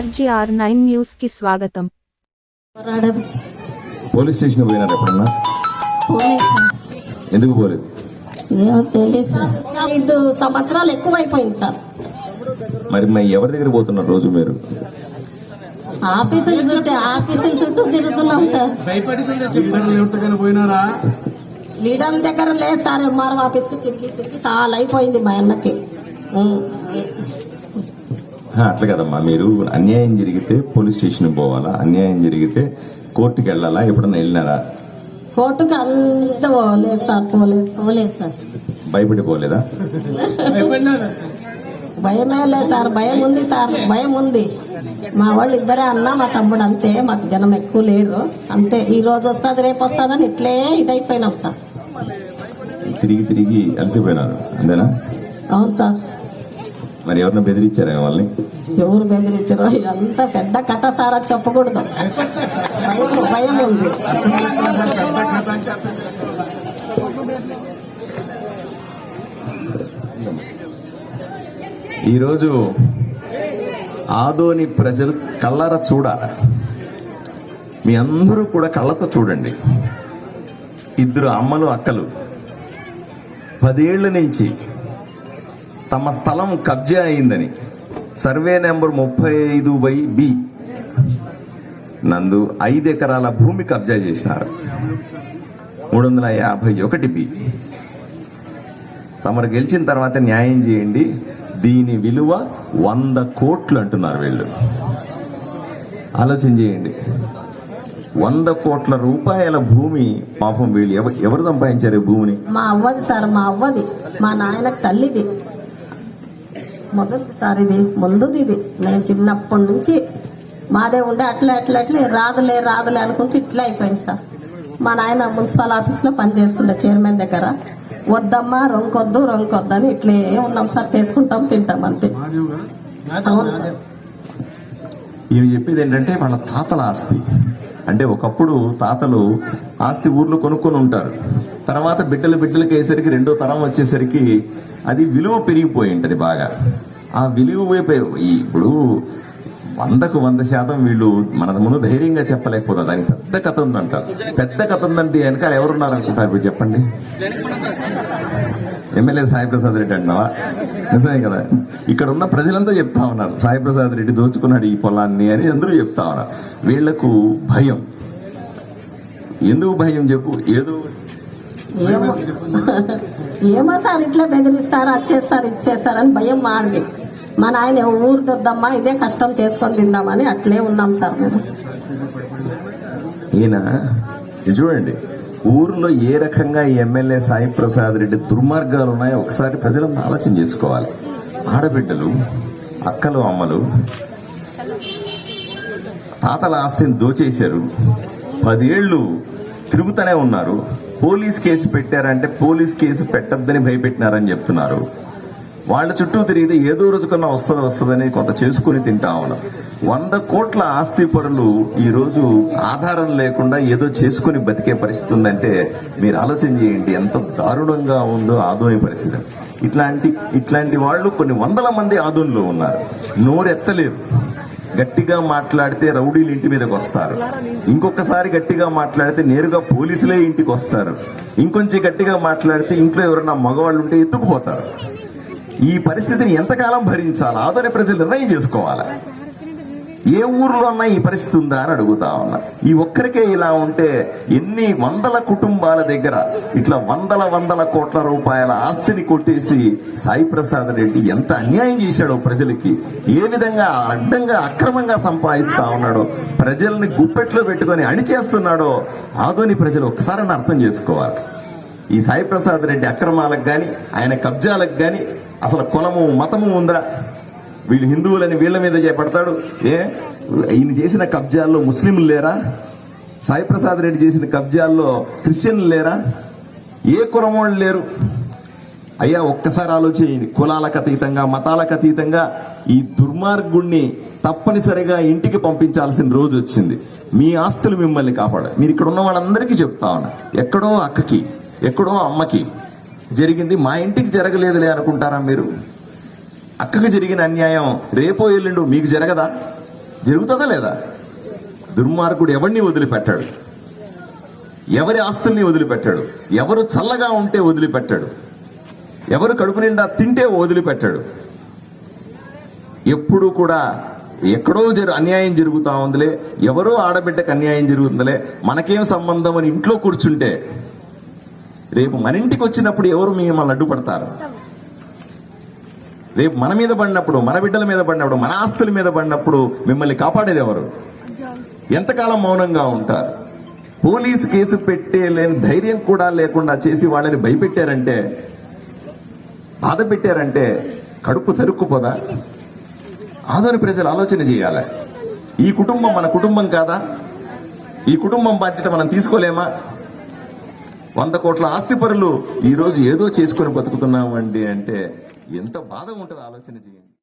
RGR nine న్యూస్కి స్వాగతం police station పోయినారు ఎప్పుడన్నా. ఎందుకు పోలేదు? ఐదు సంవత్సరాలు ఎక్కువైపోయింది సార్. మరి మరి ఎవరి దగ్గర పోతున్నారు రోజు మీరు? ఆఫీసుల చుట్టూ ఆఫీసుల చుట్టూ తిరుగుతున్నాం సార్. పోయినారా? లీడర్ల దగ్గర లేదు సార్ ఎంఆర్ఓ ఆఫీస్కి తిరిగి తిరిగి చాలా అయిపోయింది మా అన్నకి. అట్లా కదమ్మా. మీరు అన్యాయం జరిగితే పోలీస్ స్టేషన్ పోవాలా? అన్యాయం జరిగితే కోర్టుకి వెళ్ళాలా? ఎప్పుడన్నా వెళ్ళినారా? కోర్టుకి అంత పోలేదు సార్ పోలేదు పోలేదు సార్. భయపడి పోలేదా భయమే లేదు సార్ భయం ఉంది సార్ భయం ఉంది. మా వాళ్ళు ఇద్దరే అన్న మా తమ్ముడు అంతే మాకు జనం ఎక్కువ లేరు. అంతే ఈ రోజు వస్తుంది రేపు వస్తుందని ఇట్లే ఇదైపోయినాం సార్. తిరిగి తిరిగి అలసిపోయినారు అంతేనా? అవును సార్. మరి ఎవరిని బెదిరించారా వాళ్ళని ఎవరు బెదిరించరు? అంత పెద్ద కథ సార్ చెప్పకూడదు. భయం భయం ఉంది. ఈరోజు ఆదోని ప్రజలు కళ్ళారా చూడాలి? మీ అందరూ కూడా కళ్ళతో చూడండి. ఇద్దరు అమ్మలు అక్కలు. పదేళ్ళ నుంచి తమ స్థలం కబ్జా అయిందని. సర్వే నెంబర్ ముప్పై ఐదు బై బి. నందు ఐదు ఎకరాల భూమి కబ్జా చేసినారు. మూడు వందల యాభై ఒకటి బి. తమరు గెలిచిన తర్వాత న్యాయం చేయండి. దీని విలువ వంద కోట్లు అంటున్నారు వీళ్ళు. ఆలోచన చేయండి. వంద కోట్ల రూపాయల భూమి పాపం వీళ్ళు ఎవరు సంపాదించారు భూమిని? మా అవ్వది సార్ మా అవ్వది. మా నాయనకు తల్లిది. మొదటిది సార్ ఇది ముందుది ఇది. నేను చిన్నప్పటి నుంచి మాదే ఉండే అట్లా అట్లా అట్లా. రాదులే రాదులే అనుకుంటే ఇట్లా అయిపోయింది సార్. మా నాయన మున్సిపల్ ఆఫీస్లో పనిచేస్తుండే చైర్మన్ దగ్గర. వద్దమ్మా రొంకొద్దు రొంకొద్దు అని ఇట్లే ఉన్నాం సార్. చేసుకుంటాం తింటాం అంతే. అవును సార్. ఇవి చెప్పేది ఏంటంటే వాళ్ళ తాతల ఆస్తి. అంటే ఒకప్పుడు తాతలు ఆస్తి ఊర్లో కొనుక్కొని ఉంటారు. తర్వాత బిడ్డల బిడ్డలకి అయ్యేసరికి రెండో తరం వచ్చేసరికి అది విలువ పెరిగిపోయి ఉంటుంది బాగా. ఆ విలువ ఇప్పుడు వందకు వంద శాతం వీళ్ళు మన ముందు ధైర్యంగా చెప్పలేకపోతారు. దానికి పెద్ద కథ ఉందంటారు. పెద్ద కథ ఉందంటే వెనకాల ఎవరున్నారు అనుకుంటారు ఇప్పుడు చెప్పండి ఎమ్మెల్యే సాయి ప్రసాద్ రెడ్డి అంటున్నావా నిజమే కదా? ఇక్కడ ఉన్న ప్రజలంతా చెప్తా ఉన్నారు. సాయి ప్రసాద్ రెడ్డి దోచుకున్నాడు ఈ పొలాన్ని అని అందరూ చెప్తా ఉన్నారు. వీళ్ళకు భయం. ఎందుకు భయం చెప్పు? ఏదో ఏమో. సార్ ఇట్లా బెదిరిస్తారు వచ్చేస్తారు ఇచ్చేస్తారని భయం మాది మా నాయన ఊరు దొద్దమ్మా ఇదే కష్టం చేసుకొని తిందామని అట్లే ఉన్నాం సార్ మేము. ఈయన చూడండి. ఊర్లో ఏ రకంగా ఈ ఎమ్మెల్యే సాయి ప్రసాద్ రెడ్డి దుర్మార్గాలు ఉన్నాయో ఒకసారి ప్రజలను ఆలోచన చేసుకోవాలి. ఆడబిడ్డలు అక్కలు అమ్మలు తాతల ఆస్తిని దోచేశారు. పదేళ్ళు తిరుగుతూనే ఉన్నారు. పోలీస్ కేసు పెట్టారంటే పోలీస్ కేసు పెట్టద్దని భయపెట్టినారని చెప్తున్నారు. వాళ్ళ చుట్టూ తిరిగితే ఏదో రోజుకన్నా వస్తుంది వస్తుందని కొంత చేసుకుని తింటా ఉన్నాం. వంద కోట్ల ఆస్తి పరులు ఈరోజు ఆధారం లేకుండా ఏదో చేసుకుని బతికే పరిస్థితి ఉందంటే మీరు ఆలోచన చేయండి ఎంత దారుణంగా ఉందో ఆదోని పరిస్థితి. ఇట్లాంటి ఇట్లాంటి వాళ్ళు కొన్ని వందల మంది ఆదోనిలో ఉన్నారు. నోరెత్తలేరు. గట్టిగా మాట్లాడితే రౌడీలు ఇంటి మీదకి వస్తారు. ఇంకొకసారి గట్టిగా మాట్లాడితే నేరుగా పోలీసులే ఇంటికి వస్తారు. ఇంకొంచెం గట్టిగా మాట్లాడితే ఇంట్లో ఎవరైనా మగవాళ్ళు ఉంటే ఎత్తుకుపోతారు. ఈ పరిస్థితిని ఎంతకాలం భరించాలి? ఆదోని ప్రజలు నిర్ణయం చేసుకోవాలి? ఏ ఊర్లో అన్నా ఈ పరిస్థితి ఉందా అని అడుగుతా ఉన్నా. ఈ ఒక్కరికే ఇలా ఉంటే ఎన్ని వందల కుటుంబాల దగ్గర ఇట్లా వందల వందల కోట్ల రూపాయల ఆస్తిని కొట్టేసి సాయి ప్రసాద్ రెడ్డి ఎంత అన్యాయం చేశాడో ప్రజలకి ఏ విధంగా అడ్డంగా అక్రమంగా సంపాదిస్తా ఉన్నాడో ప్రజల్ని గుప్పెట్లో పెట్టుకొని అణిచేస్తున్నాడో ఆదోని ప్రజలు ఒక్కసారని అర్థం చేసుకోవాలి. ఈ సాయి ప్రసాద్ రెడ్డి అక్రమాలకు కానీ ఆయన కబ్జాలకు కానీ అసలు కులము మతము ఉందా? వీళ్ళు హిందువులని వీళ్ళ మీద చేపడతాడు ఏ? ఈయన చేసిన కబ్జాల్లో ముస్లింలు లేరా? సాయిప్రసాద్ రెడ్డి చేసిన కబ్జాల్లో క్రిస్టియన్లు లేరా? ఏ కులం వాళ్ళు లేరు? అయ్యా ఒక్కసారి ఆలోచించండి. కులాలకు అతీతంగా మతాలకు అతీతంగా ఈ దుర్మార్గుణ్ణి తప్పనిసరిగా ఇంటికి పంపించాల్సిన రోజు వచ్చింది. మీ ఆస్తులు మిమ్మల్ని కాపాడ మీరు ఇక్కడ ఉన్న వాళ్ళందరికీ చెప్తా ఉన్నా. ఎక్కడో అక్కకి ఎక్కడో అమ్మకి జరిగింది. మా ఇంటికి జరగలేదులే అనుకుంటారా మీరు? అక్కకు జరిగిన అన్యాయం రేపో ఎల్లుండు మీకు జరగదా? జరుగుతుందా లేదా? దుర్మార్గుడు ఎవరిని వదిలిపెట్టాడు? ఎవరి ఆస్తుల్ని వదిలిపెట్టాడు? ఎవరు చల్లగా ఉంటే వదిలిపెట్టాడు? ఎవరు కడుపు నిండా తింటే వదిలిపెట్టాడు? ఎప్పుడు కూడా ఎక్కడో జరు అన్యాయం జరుగుతూ ఉందిలే ఎవరో ఆడబిడ్డకు అన్యాయం జరుగుతుందిలే మనకేం సంబంధం అని ఇంట్లో కూర్చుంటే రేపు మన ఇంటికి వచ్చినప్పుడు ఎవరు మిమ్మల్ని అడ్డుపడతారు? రేపు మన మీద పడినప్పుడు మన బిడ్డల మీద పడినప్పుడు మన ఆస్తుల మీద పడినప్పుడు మిమ్మల్ని కాపాడేది ఎవరు? ఎంతకాలం మౌనంగా ఉంటారు? పోలీసు కేసు పెట్టే లేని ధైర్యం కూడా లేకుండా చేసి వాళ్ళని భయపెట్టారంటే బాధ పెట్టారంటే కడుపు తరుక్కుపోదా? ఆదోని ప్రజలు ఆలోచన చేయాలి? ఈ కుటుంబం మన కుటుంబం కాదా? ఈ కుటుంబం బాధ్యత మనం తీసుకోలేమా? వంద కోట్ల ఆస్తిపరులు ఈరోజు ఏదో చేసుకొని బతుకుతున్నామండి అంటే ఎంత బాధ ఉంటుంది ఆలోచన చేయండి.